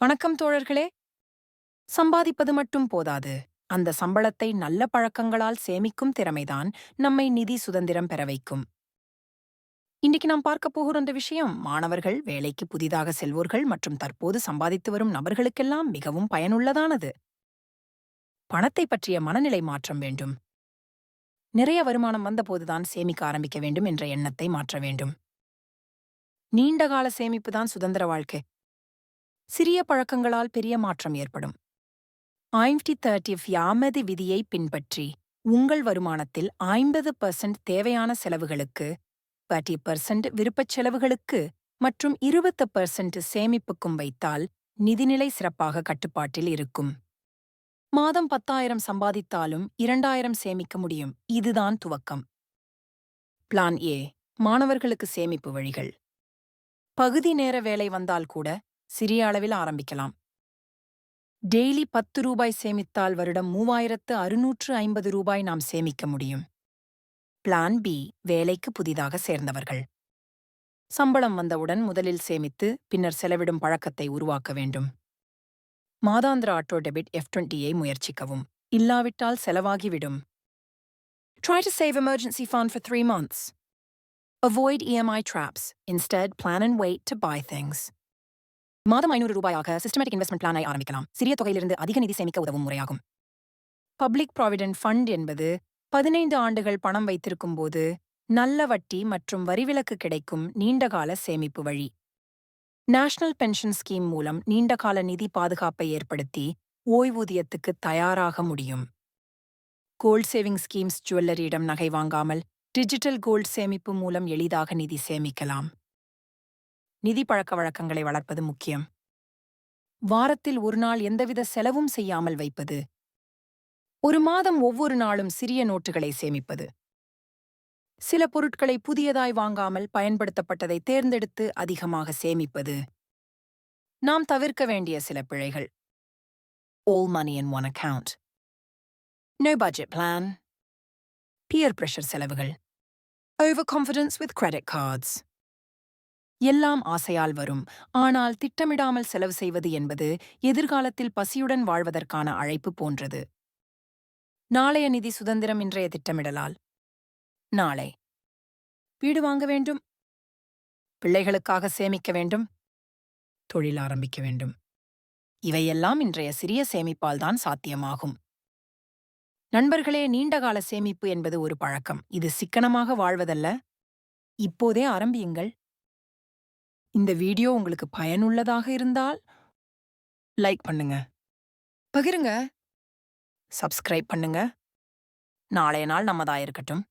வணக்கம் தோழர்களே. சம்பாதிப்பது மட்டும் போதாது. அந்த சம்பளத்தை நல்ல பழக்கங்களால் சேமிக்கும் திறமைதான் நம்மை நிதி சுதந்திரம் பெற வைக்கும். இன்னைக்கு நாம் பார்க்க போகிற அந்த விஷயம் மாணவர்கள் வேலைக்கு புதிதாக செல்வோர்கள் மற்றும் தற்போது சம்பாதித்து வரும் நபர்களுக்கெல்லாம் மிகவும் பயனுள்ளதானது. பணத்தை பற்றிய மனநிலை மாற்றம் வேண்டும். நிறைய வருமானம் வந்தபோதுதான் சேமிக்க ஆரம்பிக்க வேண்டும் என்ற எண்ணத்தை மாற்ற வேண்டும். நீண்டகால சேமிப்புதான் சுதந்திர வாழ்க்கை. சிறிய பழக்கங்களால் பெரிய மாற்றம் ஏற்படும். ஐம்பத்தி தேர்ட்டி யாமதி விதியை பின்பற்றி உங்கள் வருமானத்தில் ஐம்பது பர்சன்ட் தேவையான செலவுகளுக்கு தேர்ட்டி பர்சன்ட் விருப்பச் செலவுகளுக்கு மற்றும் இருபத்து பர்சன்ட் சேமிப்புக்கும் வைத்தால் நிதிநிலை சிறப்பாக கட்டுப்பாட்டில் இருக்கும். மாதம் பத்தாயிரம் சம்பாதித்தாலும் இரண்டாயிரம் சேமிக்க முடியும். இதுதான் துவக்கம். பிளான் ஏ மாணவர்களுக்கு சேமிப்பு வழிகள். பகுதி நேர வேலை வந்தால் கூட சிறிய அளவில் ஆரம்பிக்கலாம் டெய்லி பத்து ரூபாய் சேமித்தால் வருடம் மூவாயிரத்து அறுநூற்று ஐம்பது ரூபாய் நாம் சேமிக்க முடியும் பிளான் பி வேலைக்கு புதிதாக சேர்ந்தவர்கள் சம்பளம் வந்தவுடன் முதலில் சேமித்து பின்னர் செலவிடும் பழக்கத்தை உருவாக்க வேண்டும் மாதாந்திர ஆட்டோ டெபிட் எஃப் டுவெண்ட்டியை முயற்சிக்கவும் இல்லாவிட்டால் செலவாகிவிடும் Try to save emergency fund for three months. Avoid EMI traps. Instead, plan and wait to buy things. மாதம் ஐநூறு ரூபாயாக சிஸ்டமேட்டிக் இன்வெஸ்ட்மெண்ட் பிளானை ஆரம்பிக்கலாம். சிறிய தொகையிலிருந்து அதிக நிதி சேமிக்க உதவும் முறையாகும். பப்ளிக் ப்ராவிடென்ட் ஃபண்ட் என்பது பதினைந்து ஆண்டுகள் பணம் வைத்திருக்கும் போது நல்ல வட்டி மற்றும் வரிவிலக்கு கிடைக்கும் நீண்டகால சேமிப்பு வழி. நேஷனல் பென்ஷன் ஸ்கீம் மூலம் நீண்டகால நிதி பாதுகாப்பை ஏற்படுத்தி ஓய்வூதியத்துக்கு தயாராக முடியும். கோல்ட் சேவிங் ஸ்கீம்ஸ் ஜுவல்லரியிடம் நகை வாங்காமல் டிஜிட்டல் கோல்ட் சேமிப்பு மூலம் எளிதாக நிதி சேமிக்கலாம். நிதி பழக்க வழக்கங்களை வளர்ப்பது முக்கியம். வாரத்தில் ஒரு நாள் எந்தவித செலவும் செய்யாமல் வைப்பது. ஒரு மாதம் ஒவ்வொரு நாளும் சிறிய நோட்டுகளை சேமிப்பது. சில பொருட்களை புதியதாய் வாங்காமல் பயன்படுத்தப்பட்டதை தேர்ந்தெடுத்து அதிகமாக சேமிப்பது. நாம் தவிர்க்க வேண்டிய சில பிழைகள். All money in one account no budget plan peer pressure செலவுகள். Over confidence with credit cards எல்லாம் ஆசையால் வரும். ஆனால் திட்டமிடாமல் செலவு செய்வது என்பது எதிர்காலத்தில் பசியுடன் வாழ்வதற்கான அழைப்பு போன்றது. நாளைய நிதி சுதந்திரம் இன்றைய திட்டமிடலால். நாளை. வீடு வாங்க வேண்டும். பிள்ளைகளுக்காக சேமிக்க வேண்டும். தொழில் ஆரம்பிக்க வேண்டும். இவையெல்லாம் இன்றைய சிறிய சேமிப்பால் தான் சாத்தியமாகும். நண்பர்களே நீண்டகால சேமிப்பு என்பது ஒரு பழக்கம். இது சிக்கனமாக வாழ்வதல்ல. இப்போதே ஆரம்பியுங்கள். இந்த வீடியோ உங்களுக்கு பயனுள்ளதாக இருந்தால் லைக் பண்ணுங்க. பகிருங்க. சப்ஸ்கிரைப் பண்ணுங்க. நாளைய நாள் நம்மதா இருக்கட்டும்.